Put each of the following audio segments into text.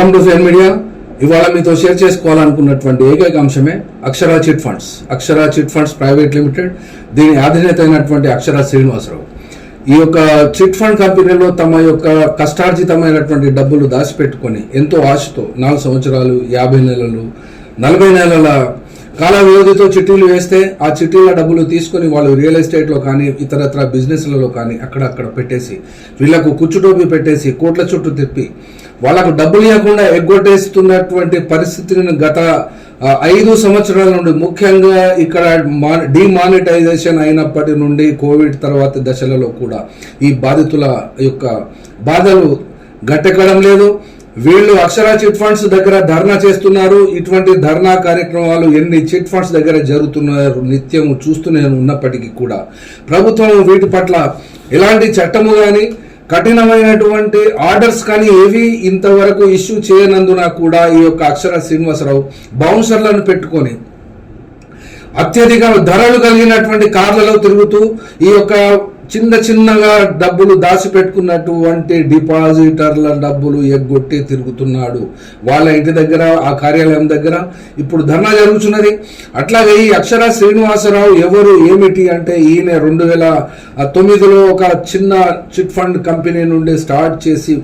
Welcome to pain media. ఇవాళ మీతో share చేసుకోవాలనుకున్నటువంటి ఏకైక అంశమే Akshara chit funds. Akshara chit funds private limited. దీని అధినేత అయినటువంటి అక్షరా శ్రీనివాసరావు. ఈ యొక్క చిట్ ఫండ్ కంపెనీలో తమ యొక్క కష్టార్జితమైనటువంటి డబ్బులు దాచిపెట్టుకొని ఎంతో ఆశతో నాలుగు సంవత్సరాలు యాభై నెలలు నలభై నెలల కాల వ్యవధితో చిట్టీలు వేస్తే ఆ చిట్టీల డబ్బులు తీసుకొని వాళ్ళు రియల్ ఎస్టేట్లో కానీ ఇతరత్ర బిజినెస్లలో కానీ అక్కడక్కడ పెట్టేసి వీళ్ళకు కుచ్చుటోపి పెట్టేసి కోట్ల చుట్టూ తిప్పి వాళ్ళకు డబ్బులు ఇవ్వకుండా ఎగ్గొట్టేస్తున్నటువంటి పరిస్థితిని గత ఐదు సంవత్సరాల నుండి ముఖ్యంగా ఇక్కడ మా డిమానిటైజేషన్ అయినప్పటి నుండి కోవిడ్ తర్వాత దశలలో కూడా ఈ బాధితుల యొక్క బాధలు గట్టెక్కడం లేదు. వీళ్ళు అక్షర చిట్ ఫండ్స్ దగ్గర ధర్నా చేస్తున్నారు. ఇటువంటి ధర్నా కార్యక్రమాలు ఎన్ని చిట్ ఫండ్స్ దగ్గర జరుగుతున్నారు నిత్యం చూస్తూనే ఉన్నప్పటికీ కూడా ప్రభుత్వం వీటి పట్ల ఎలాంటి చట్టము కానీ కఠినమైనటువంటి ఆర్డర్స్ కానీ ఏవి ఇంతవరకు ఇష్యూ చేయనందున కూడా ఈ యొక్క అక్షర శ్రీనివాసరావు బౌన్సర్లను పెట్టుకొని అత్యధిక ధరలు కలిగినటువంటి కార్లలో తిరుగుతూ ఈ యొక్క చిన్న చిన్నగా డబ్బులు దాచిపెట్టుకున్నటువంటి డిపాజిటర్ల డబ్బులు ఎగ్గొట్టి తిరుగుతున్నాడు. వాళ్ళ ఇంటి దగ్గర ఆ కార్యాలయం దగ్గర ఇప్పుడు ధర్నా జరుగుతున్నది. అట్లాగే ఈ అక్షర శ్రీనివాసరావు ఎవరు ఏమిటి అంటే ఈయన రెండు వేల తొమ్మిదిలో ఒక చిన్న చిట్ ఫండ్ కంపెనీ నుండి స్టార్ట్ చేసి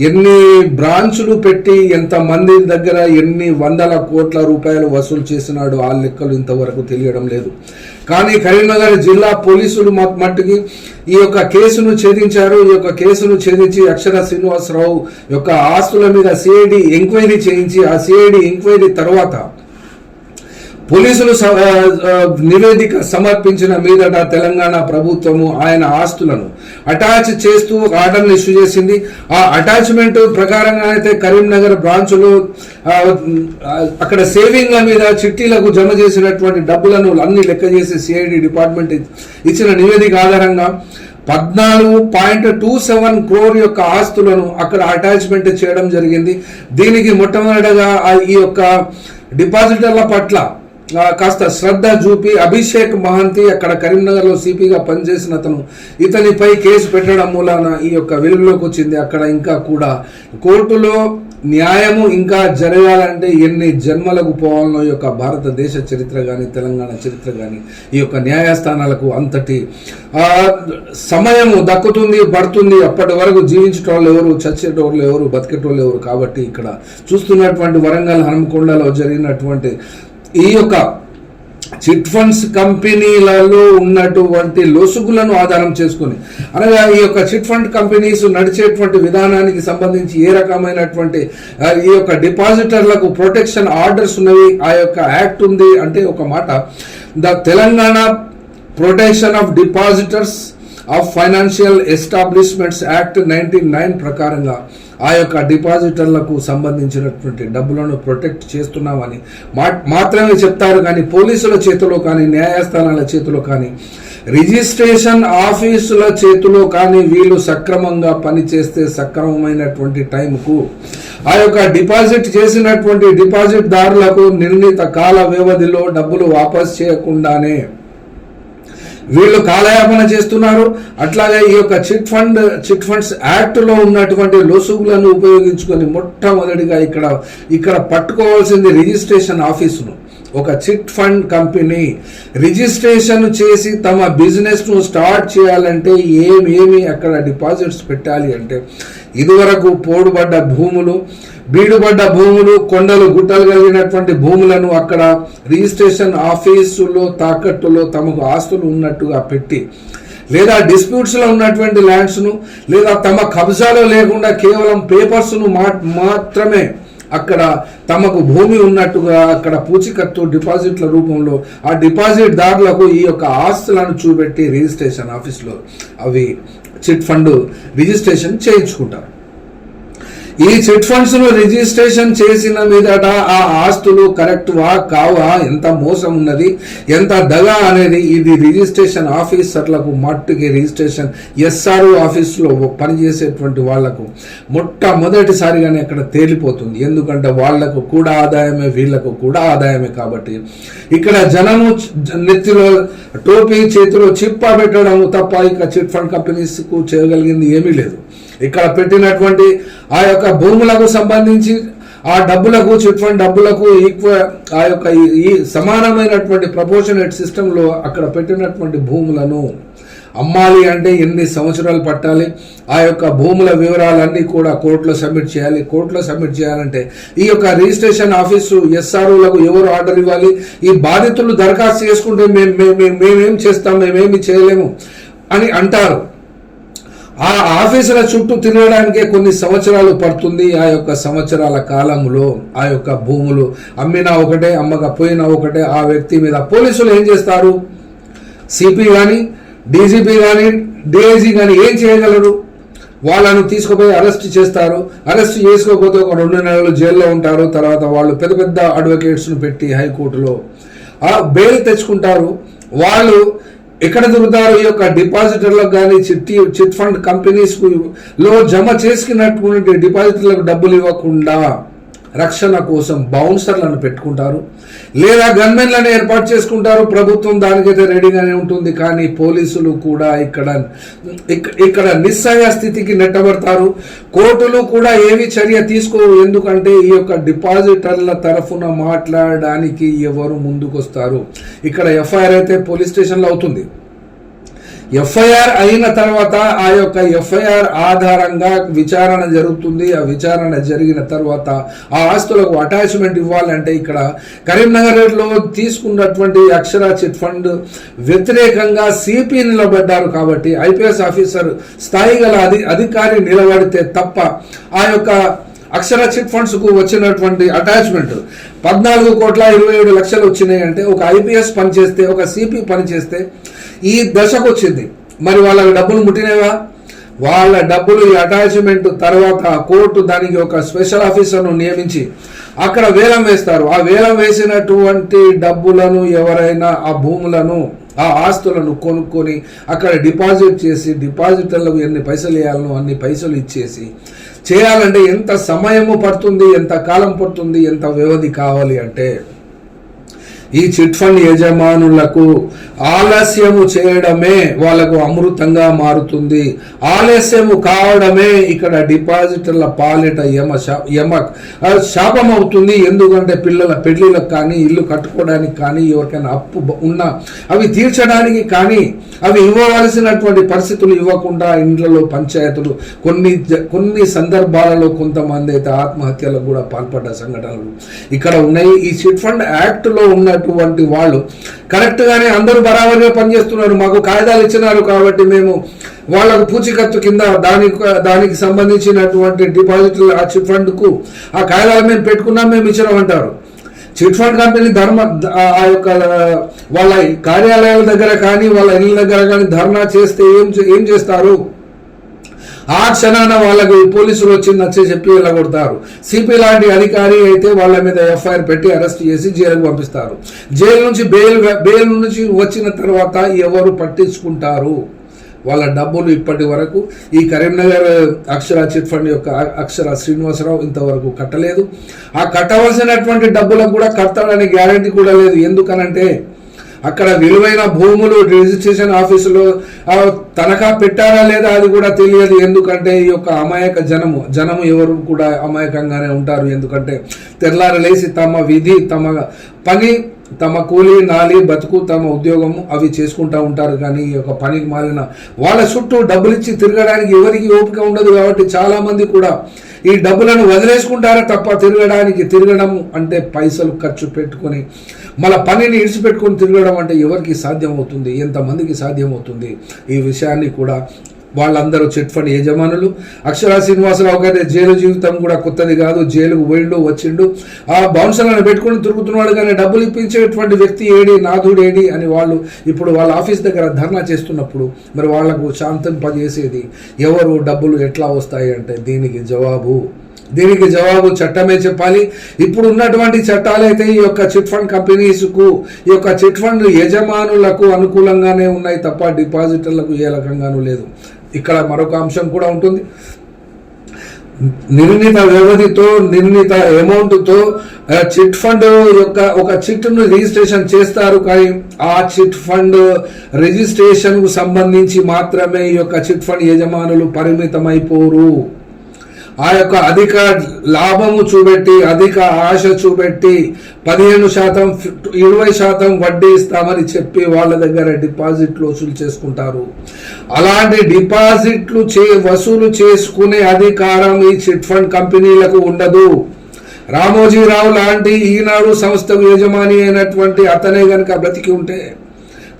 ఎన్ని బ్రాంచులు పెట్టి ఎంత మంది దగ్గర ఎన్ని వందల కోట్ల రూపాయలు వసూలు చేసినాడు ఆ లెక్కలు ఇంతవరకు తెలియడం లేదు. కానీ కరీంనగర్ జిల్లా పోలీసులు మట్టుకి ఈ యొక్క కేసును ఛేదించారు. ఈ యొక్క కేసును ఛేదించి అక్షర శ్రీనివాసరావు యొక్క ఆస్తుల మీద సిఐడి ఎంక్వైరీ చేయించి ఆ సిఐడి ఎంక్వైరీ తర్వాత పోలీసులు నివేదిక సమర్పించిన మీదట తెలంగాణ ప్రభుత్వము ఆయన ఆస్తులను అటాచ్ చేస్తూ ఆర్డర్ను ఇష్యూ చేసింది. ఆ అటాచ్మెంట్ ప్రకారంగా అయితే కరీంనగర్ బ్రాంచ్లో అక్కడ సేవింగ్ల మీద చిట్టీలకు జమ చేసినటువంటి డబ్బులను అన్ని లెక్క చేసి సిఐడి డిపార్ట్మెంట్ ఇచ్చిన నివేదిక ఆధారంగా పద్నాలుగు పాయింట్ టూ సెవెన్ క్రోర్ యొక్క ఆస్తులను అక్కడ అటాచ్మెంట్ చేయడం జరిగింది. దీనికి మొట్టమొదటిగా ఆ ఈ యొక్క డిపాజిటర్ల పట్ల కాస్త శ్రద్ధ చూపి అభిషేక్ మహంతి అక్కడ కరీంనగర్లో సిపిగా పనిచేసిన అతను. ఇతనిపై కేసు పెట్టడం మూలాన ఈ యొక్క వెలుగులోకి వచ్చింది. అక్కడ ఇంకా కూడా కోర్టులో న్యాయము ఇంకా జరగాలంటే ఎన్ని జన్మలకు పోవాలనో ఈ యొక్క భారతదేశ చరిత్ర కానీ తెలంగాణ చరిత్ర కానీ ఈ యొక్క న్యాయస్థానాలకు అంతటి సమయము దక్కుతుంది పడుతుంది. అప్పటి వరకు జీవించేటోళ్ళు ఎవరు చచ్చేటోళ్ళు ఎవరు బతికేటోళ్ళు ఎవరు కాబట్టి ఇక్కడ చూస్తున్నటువంటి వరంగల్ హనుమకొండలో జరిగినటువంటి ఈ యొక్క చిట్ ఫండ్స్ కంపెనీలలో ఉన్నటువంటి లొసుగులను ఆధారం చేసుకుని అనగా ఈ యొక్క చిట్ ఫండ్ కంపెనీస్ నడిచేటువంటి విధానానికి సంబంధించి ఏ రకమైనటువంటి ఈ యొక్క డిపాజిటర్లకు ప్రొటెక్షన్ ఆర్డర్స్ ఉన్నవి ఆ యొక్క యాక్ట్ ఉంది అంటే ఒక మాట. The Telangana protection of depositors of financial establishments act nineteen nine ప్రకారంగా ఆ యొక్క డిపాజిటర్లకు సంబంధించినటువంటి డబ్బులను ప్రొటెక్ట్ చేస్తున్నామని మా- మాత్రమే చెప్తారు కానీ పోలీసుల చేతిలో కానీ న్యాయస్థానాల చేతిలో కానీ రిజిస్ట్రేషన్ ఆఫీసుల చేతిలో కానీ వీళ్ళు సక్రమంగా పనిచేస్తే సక్రమమైనటువంటి టైంకు ఆ యొక్క డిపాజిట్ చేసినటువంటి డిపాజిట్ దారులకు నిర్ణీత కాల వ్యవధిలో డబ్బులు వాపస్ చేయకుండానే వీళ్ళు కాలయాపన చేస్తున్నారు. అట్లాగే ఈ యొక్క చిట్ ఫండ్ చిట్ ఫండ్స్ యాక్ట్లో ఉన్నటువంటి లొసుగులను ఉపయోగించుకొని మొట్టమొదటిగా ఇక్కడ ఇక్కడ పట్టుకోవాల్సింది రిజిస్ట్రేషన్ ఆఫీసును. ఒక చిట్ ఫండ్ కంపెనీ రిజిస్ట్రేషన్ చేసి తమ బిజినెస్ను స్టార్ట్ చేయాలంటే ఏమేమి అక్కడ డిపాజిట్స్ పెట్టాలి అంటే ఇదివరకు పోడుబడ్డ భూములు బీడుబడ్డ భూములు కొండలు గుట్టలు కలిగినటువంటి భూములను అక్కడ రిజిస్ట్రేషన్ ఆఫీసులో తాకట్టులో తమకు ఆస్తులు ఉన్నట్టుగా పెట్టి లేదా డిస్ప్యూట్స్లో ఉన్నటువంటి ల్యాండ్స్ను లేదా తమ కబ్జాలో లేకుండా కేవలం పేపర్స్ను మా- మాత్రమే అక్కడ తమకు భూమి ఉన్నట్టుగా అక్కడ పూచికత్తు డిపాజిట్ల రూపంలో ఆ డిపాజిట్ దారులకు ఈ యొక్క ఆస్తులను చూపెట్టి రిజిస్ట్రేషన్ ఆఫీస్లో అవి చిట్ ఫండ్ రిజిస్ట్రేషన్ చేయించుకుంటారు. ఈ చిట్ ఫండ్స్ను రిజిస్ట్రేషన్ చేసిన మీదట ఆ ఆస్తులు కరెక్ట్ వా కావా? ఎంత మోసం ఉన్నది? ఎంత దగ అనేది ఇది రిజిస్ట్రేషన్ ఆఫీసర్లకు మట్టుకి రిజిస్ట్రేషన్ ఎస్ఆర్ఓ ఆఫీసులో పనిచేసేటువంటి వాళ్ళకు మొట్టమొదటిసారిగానే అక్కడ తేలిపోతుంది. ఎందుకంటే వాళ్ళకు కూడా ఆదాయమే వీళ్ళకు కూడా ఆదాయమే కాబట్టి. ఇక్కడ జనము నెత్తిలో టోపీ చేతిలో చిప్ప పెట్టడం తప్ప ఇక చిట్ ఫండ్ కంపెనీస్కు చేయగలిగింది ఏమీ లేదు. ఇక్కడ పెట్టినటువంటి ఆ యొక్క భూములకు సంబంధించి ఆ డబ్బులకు చిట్ ఫండ్ డబ్బులకు ఈక్వల్ ఆ యొక్క ఈ- ఈ సమానమైనటువంటి ప్రపోర్షనేట్ సిస్టంలో అక్కడ పెట్టినటువంటి భూములను అమ్మాలి అంటే ఎన్ని సంవత్సరాలు పట్టాలి ఆ యొక్క భూముల వివరాలన్నీ కూడా కోర్టులో సబ్మిట్ చేయాలి. కోర్టులో సబ్మిట్ చేయాలంటే ఈ యొక్క రిజిస్ట్రేషన్ ఆఫీసు ఎస్ఆర్ఓలకు ఎవరు ఆర్డర్ ఇవ్వాలి? ఈ బాధితులు దరఖాస్తు చేసుకుంటే మేము మేము మేమేం చేస్తాం మేమేమి చేయలేము అని అంటారు. ఆ ఆఫీసుల చుట్టూ తిరగడానికే కొన్ని సంవత్సరాలు పడుతుంది ఆ యొక్క సంవత్సరాల కాలంలో ఆ యొక్క భూములు. అమ్మినా ఒకటే అమ్మకపోయినా ఒకటే ఆ వ్యక్తి మీద పోలీసులు ఏం చేస్తారు? సిపి కానీ డీజీపీ కానీ డిఐజీ కానీ ఏం చేయగలరు? వాళ్ళను తీసుకుపోయి అరెస్ట్ చేస్తారు. అరెస్ట్ చేసుకోకపోతే ఒక రెండు నెలలు జైల్లో ఉంటారు. తర్వాత వాళ్ళు పెద్ద పెద్ద అడ్వకేట్స్ను పెట్టి హైకోర్టులో ఆ బెయిల్ తెచ్చుకుంటారు. వాళ్ళు ఎక్కడ దొరుకుతారు ఈ యొక్క డిపాజిటర్లకు కానీ చిట్టి చిట్ ఫండ్ కంపెనీస్లో జమ చేసుకున్నటువంటి డిపాజిటర్లకు డబ్బులు ఇవ్వకుండా రక్షణ కోసం బౌన్సర్లను పెట్టుకుంటారు. లేదా గన్మెన్లను ఏర్పాటు చేసుకుంటారు. ప్రభుత్వం దానికైతే రెడీగానే ఉంటుంది. కానీ పోలీసులు కూడా ఇక్కడ ఇక్కడ నిస్సహాయ స్థితికి నెట్టబడతారు. కోర్టులు కూడా ఏమి చర్య తీసుకోవు. ఎందుకంటే ఈ యొక్క డిపాజిటర్ల తరఫున మాట్లాడడానికి ఎవరు ముందుకొస్తారు? ఇక్కడ ఎఫ్ఐఆర్ అయితే పోలీస్ స్టేషన్లో అవుతుంది. ఎఫ్ఐఆర్ అయిన తర్వాత ఆ యొక్క ఎఫ్ఐఆర్ ఆధారంగా విచారణ జరుగుతుంది. ఆ విచారణ జరిగిన తర్వాత ఆ ఆస్తులకు అటాచ్మెంట్ ఇవ్వాలంటే ఇక్కడ కరీంనగర్లో తీసుకున్నటువంటి అక్షర చిట్ ఫండ్ వ్యతిరేకంగా సిపి నిలబడ్డారు కాబట్టి ఐపీఎస్ ఆఫీసర్ స్థాయి గల అధి అధికారి నిలబడితే తప్ప ఆ యొక్క అక్షర చిట్ ఫండ్స్కు వచ్చినటువంటి అటాచ్మెంట్ పద్నాలుగు కోట్ల ఇరవై ఏడు లక్షలు వచ్చినాయి అంటే ఒక ఐపీఎస్ పనిచేస్తే ఒక సిపి పనిచేస్తే ఈ దశకు వచ్చింది. మరి వాళ్ళకి డబ్బులు ముట్టినవా వాళ్ళ డబ్బులు ఈ అటాచ్మెంట్ తర్వాత కోర్టు దానికి ఒక స్పెషల్ ఆఫీసర్ను నియమించి అక్కడ వేలం వేస్తారు. ఆ వేలం వేసినటువంటి డబ్బులను ఎవరైనా ఆ భూములను ఆ ఆస్తులను కొనుక్కొని అక్కడ డిపాజిట్ చేసి డిపాజిటర్లకు ఎన్ని పైసలు వేయాలనో అన్ని పైసలు ఇచ్చేసి చేయాలంటే ఎంత సమయము పడుతుంది ఎంత కాలం పడుతుంది ఎంత వ్యవధి కావాలి అంటే ఈ చిట్ ఫండ్ యజమానులకు ఆలస్యము చేయడమే వాళ్ళకు అమృతంగా మారుతుంది. ఆలస్యము కావడమే ఇక్కడ డిపాజిటర్ల పాలిట యమ యమ శాపం అవుతుంది ఎందుకంటే పిల్లల పెళ్ళిలకు కానీ ఇల్లు కట్టుకోవడానికి కానీ ఎవరికైనా అప్పు ఉన్నా అవి తీర్చడానికి కానీ అవి ఇవ్వవలసినటువంటి పరిస్థితులు ఇవ్వకుండా ఇండ్లలో పంచాయతీలు కొన్ని జ- కొన్ని సందర్భాలలో కొంతమంది అయితే ఆత్మహత్యలకు కూడా పాల్పడ్డ సంఘటనలు ఇక్కడ ఉన్నాయి. ఈ చిట్ ఫండ్ యాక్ట్లో ఉన్నటువంటి వాళ్ళు కరెక్ట్ గానే అందరూ బరాబరిగా పనిచేస్తున్నారు మాకు కాగితాలు ఇచ్చినారు కాబట్టి మేము వాళ్ళకు పూచికత్తు కింద దానికి దానికి సంబంధించినటువంటి డిపాజిట్లు ఆ చిట్ ఫండ్కు ఆ కాగితాలు మేము పెట్టుకున్నాం మేము ఇచ్చినామంటారు చిట్ ఫండ్ కంపెనీ ధర్మ ఆ- యొక్క వాళ్ళ కార్యాలయాల దగ్గర కానీ వాళ్ళ ఇళ్ళ దగ్గర కానీ ధర్నా చేస్తే ఏం ఏం చేస్తారు? ఆ క్షణాన వాళ్ళకి పోలీసులు వచ్చి నచ్చే చెప్పి వెళ్ళగొడతారు. సిపి లాంటి అధికారి అయితే వాళ్ళ మీద ఎఫ్ఐఆర్ పెట్టి అరెస్ట్ చేసి జైలుకు పంపిస్తారు. జైలు నుంచి బెయిల్ బెయిల్ నుంచి వచ్చిన తర్వాత ఎవరు పట్టించుకుంటారు? వాళ్ళ డబ్బులు ఇప్పటి వరకు ఈ కరీంనగర్ అక్షర చిట్ ఫండ్ యొక్క అక్షర శ్రీనివాసరావు ఇంతవరకు కట్టలేదు. ఆ కట్టవలసినటువంటి డబ్బులకు కూడా కడతాడనే గ్యారంటీ కూడా లేదు. ఎందుకనంటే అక్కడ విలువైన భూములు రిజిస్ట్రేషన్ ఆఫీసులో తనఖా పెట్టారా లేదా అది కూడా తెలియదు. ఎందుకంటే ఈ యొక్క అమాయక జనము జనము ఎవరు కూడా అమాయకంగానే ఉంటారు. ఎందుకంటే తెల్లారి లేచి తమ విధి తమ పని తమ కూలి నాలి బతుకు తమ ఉద్యోగము అవి చేసుకుంటా ఉంటారు. కానీ ఈ యొక్క పనికి మారిన వాళ్ళ చుట్టూ డబ్బులు ఇచ్చి తిరగడానికి ఎవరికి ఓపిక ఉండదు కాబట్టి చాలా మంది కూడా ఈ డబ్బులను వదిలేసుకుంటారా తప్ప తిరగడానికి తిరగడం అంటే పైసలు ఖర్చు పెట్టుకొని మన పనిని ఇడిచిపెట్టుకొని తిరగడం అంటే ఎవరికి సాధ్యమవుతుంది? ఎంతమందికి సాధ్యమవుతుంది? ఈ విషయాన్ని కూడా వాళ్ళందరూ చిట్ ఫండ్ యజమానులు అక్షర శ్రీనివాసరావు గారి జైలు జీవితం కూడా కొత్తది కాదు. జైలుకు పోయిండు వచ్చిండు. ఆ బౌన్సర్లను పెట్టుకుని తిరుగుతున్నాడు కానీ డబ్బులు ఇప్పించేటువంటి వ్యక్తి ఏడి? నాథుడేడి ఏడి? అని వాళ్ళు ఇప్పుడు వాళ్ళ ఆఫీస్ దగ్గర ధర్నా చేస్తున్నప్పుడు మరి వాళ్ళకు శాంతింపజేసేది ఎవరు? డబ్బులు ఎట్లా వస్తాయి అంటే దీనికి జవాబు దీనికి జవాబు చట్టమే చెప్పాలి. ఇప్పుడు ఉన్నటువంటి చట్టాలు అయితే ఈ యొక్క చిట్ ఫండ్ కంపెనీస్కు ఈ యొక్క చిట్ ఫండ్ యజమానులకు అనుకూలంగానే ఉన్నాయి తప్ప డిపాజిటర్లకు ఏ రకంగానూ లేదు. ఇక్కడ మరొక అంశం కూడా ఉంటుంది. నిర్ణీత వ్యవధితో నిర్ణీత అమౌంట్తో చిట్ ఫండ్ యొక్క ఒక చిట్ను రిజిస్ట్రేషన్ చేస్తారు కానీ ఆ చిట్ ఫండ్ రిజిస్ట్రేషన్కు సంబంధించి మాత్రమే ఈ యొక్క చిట్ ఫండ్ యజమానులు పరిమితమైపోరు. ఆ యొక్క అధిక లాభము చూపెట్టి అధిక ఆశ చూపెట్టి పదిహేను శాతం ఇరవై శాతం వడ్డీ ఇస్తామని చెప్పి వాళ్ళ దగ్గర డిపాజిట్లు వసూలు చేసుకుంటారు. అలాంటి డిపాజిట్లు చే వసూలు చేసుకునే అధికారం ఈ చిట్ ఫండ్ కంపెనీలకు ఉండదు. రామోజీరావు లాంటి ఈనాడు సంస్థకు యజమాని అయినటువంటి అతనే కనుక బ్రతికి ఉంటే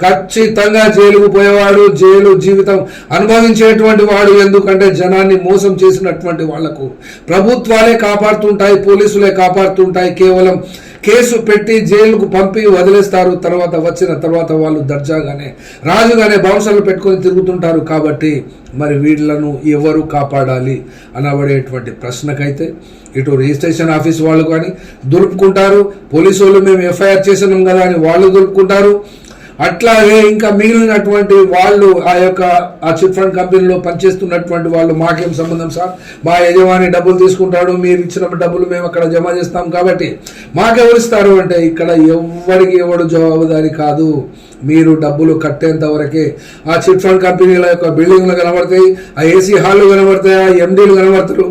ఖచ్చితంగా జైలుకు పోయేవాడు జైలు జీవితం అనుభవించేటువంటి వాడు. ఎందుకంటే జనాన్ని మోసం చేసినటువంటి వాళ్ళకు ప్రభుత్వాలే కాపాడుతుంటాయి పోలీసులే కాపాడుతుంటాయి. కేవలం కేసు పెట్టి జైలుకు పంపి వదిలేస్తారు. తర్వాత వచ్చిన తర్వాత వాళ్ళు దర్జాగానే రాజుగానే బౌన్సర్లు పెట్టుకొని తిరుగుతుంటారు కాబట్టి మరి వీళ్ళను ఎవరు కాపాడాలి అనబడేటువంటి ప్రశ్నకైతే ఇటు రిజిస్ట్రేషన్ ఆఫీస్ వాళ్ళు కానీ దులుపుకుంటారు. పోలీసు వాళ్ళు మేము ఎఫ్ఐఆర్ చేసినాం కదా అని వాళ్ళు దులుపుకుంటారు. అట్లాగే ఇంకా మిగిలినటువంటి వాళ్ళు ఆ యొక్క ఆ చిట్ ఫండ్ కంపెనీలో పనిచేస్తున్నటువంటి వాళ్ళు మాకేం సంబంధం సార్? మా యజమాని డబ్బులు తీసుకుంటాడు మీరు ఇచ్చిన డబ్బులు మేము అక్కడ జమ చేస్తాం కాబట్టి మాకెవరిస్తారు అంటే ఇక్కడ ఎవరికి ఎవడు జవాబుదారి కాదు. మీరు డబ్బులు కట్టేంత వరకే ఆ చిట్ ఫండ్ కంపెనీల యొక్క బిల్డింగ్లు కనబడతాయి ఆ ఏసీ హాళ్ళు కనబడతాయి ఆ ఎండీలు కనబడతారు.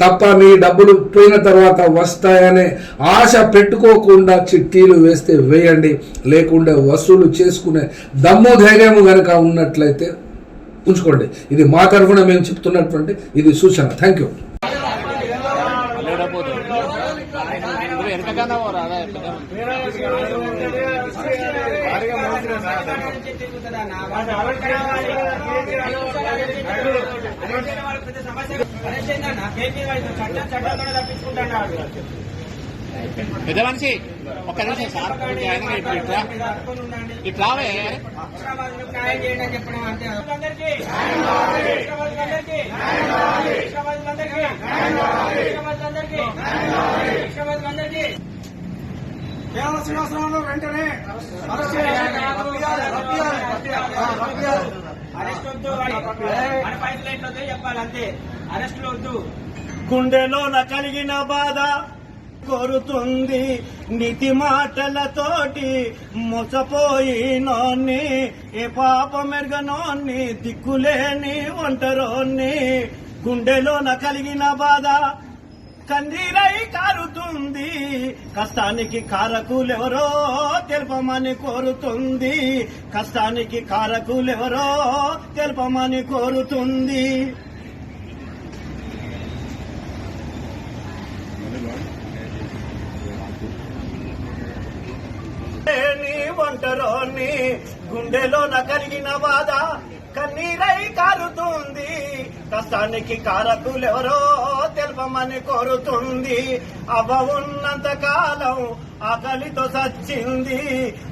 తప్ప మీ డబ్బులు పోయిన తర్వాత వస్తాయనే ఆశ పెట్టుకోకుండా చిట్టీలు వేస్తే వేయండి లేకుండా వసూలు చేసుకునే దమ్ము ధైర్యము కనుక ఉన్నట్లయితే ఉంచుకోండి ఇది మా తరఫున మేము చెప్తున్నటువంటి ఇది సూచన థ్యాంక్ యూ పెద్ద మనిషి ఒక్క నిమిషం సార్ ఆయన ఇప్పుడు ఇట్లా. ఇట్లావే కేవలం శ్రీనివాసరావు వెంటనే. అరెస్ట్ చేయాలి. అరెస్ట్ వద్దు మన పైసలు ఏంటో చెప్పాలి అంతే. అరెస్టులు వద్దు. గుండెలోన కలిగిన బాధ కోరుతుంది. నీతి మాటలతోటి మోసపోయినోన్ని ఏ పాప మెరుగనోన్ని దిక్కులేని ఒంటరోన్ని. గుండెలోన కలిగిన బాధ కన్నీరై కారుతుంది. కష్టానికి కారకులెవరో తెలపమని కోరుతుంది. కష్టానికి కారకులెవరో తెలపమని కోరుతుంది. నీ ఒంటరోని గుండెలోన కలిగిన బాధ కన్నీరై కారుతుంది. కష్టానికి కారకులెవరో తెలపమని కోరుతుంది. అవ ఉన్నంత కాలం ఆకలితో సచ్చింది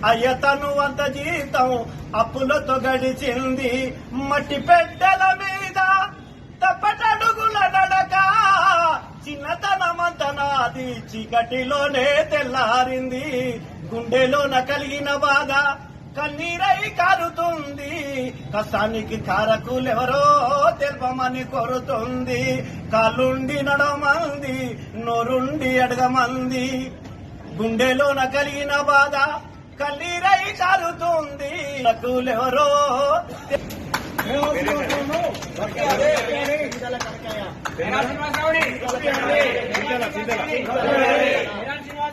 అయ్య తను అంత జీతం అప్పులతో గడిచింది. మట్టి పెట్టెల మీద తప్పటడుగుల నడక చిన్నతనమంత నాది చీకటిలోనే తెల్లారింది. గుండెలోన కలిగిన బాధ కన్నీరై కారుతుంది. కష్టానికి కారకులెవరో తెలపమని కోరుతుంది. కాలుండి నడమంది నోరుండి అడగమంది. గుండెలోన కలిగిన బాధ కన్నీరై కారుతుంది. కారకులెవరో శ్రీనివాసరావుని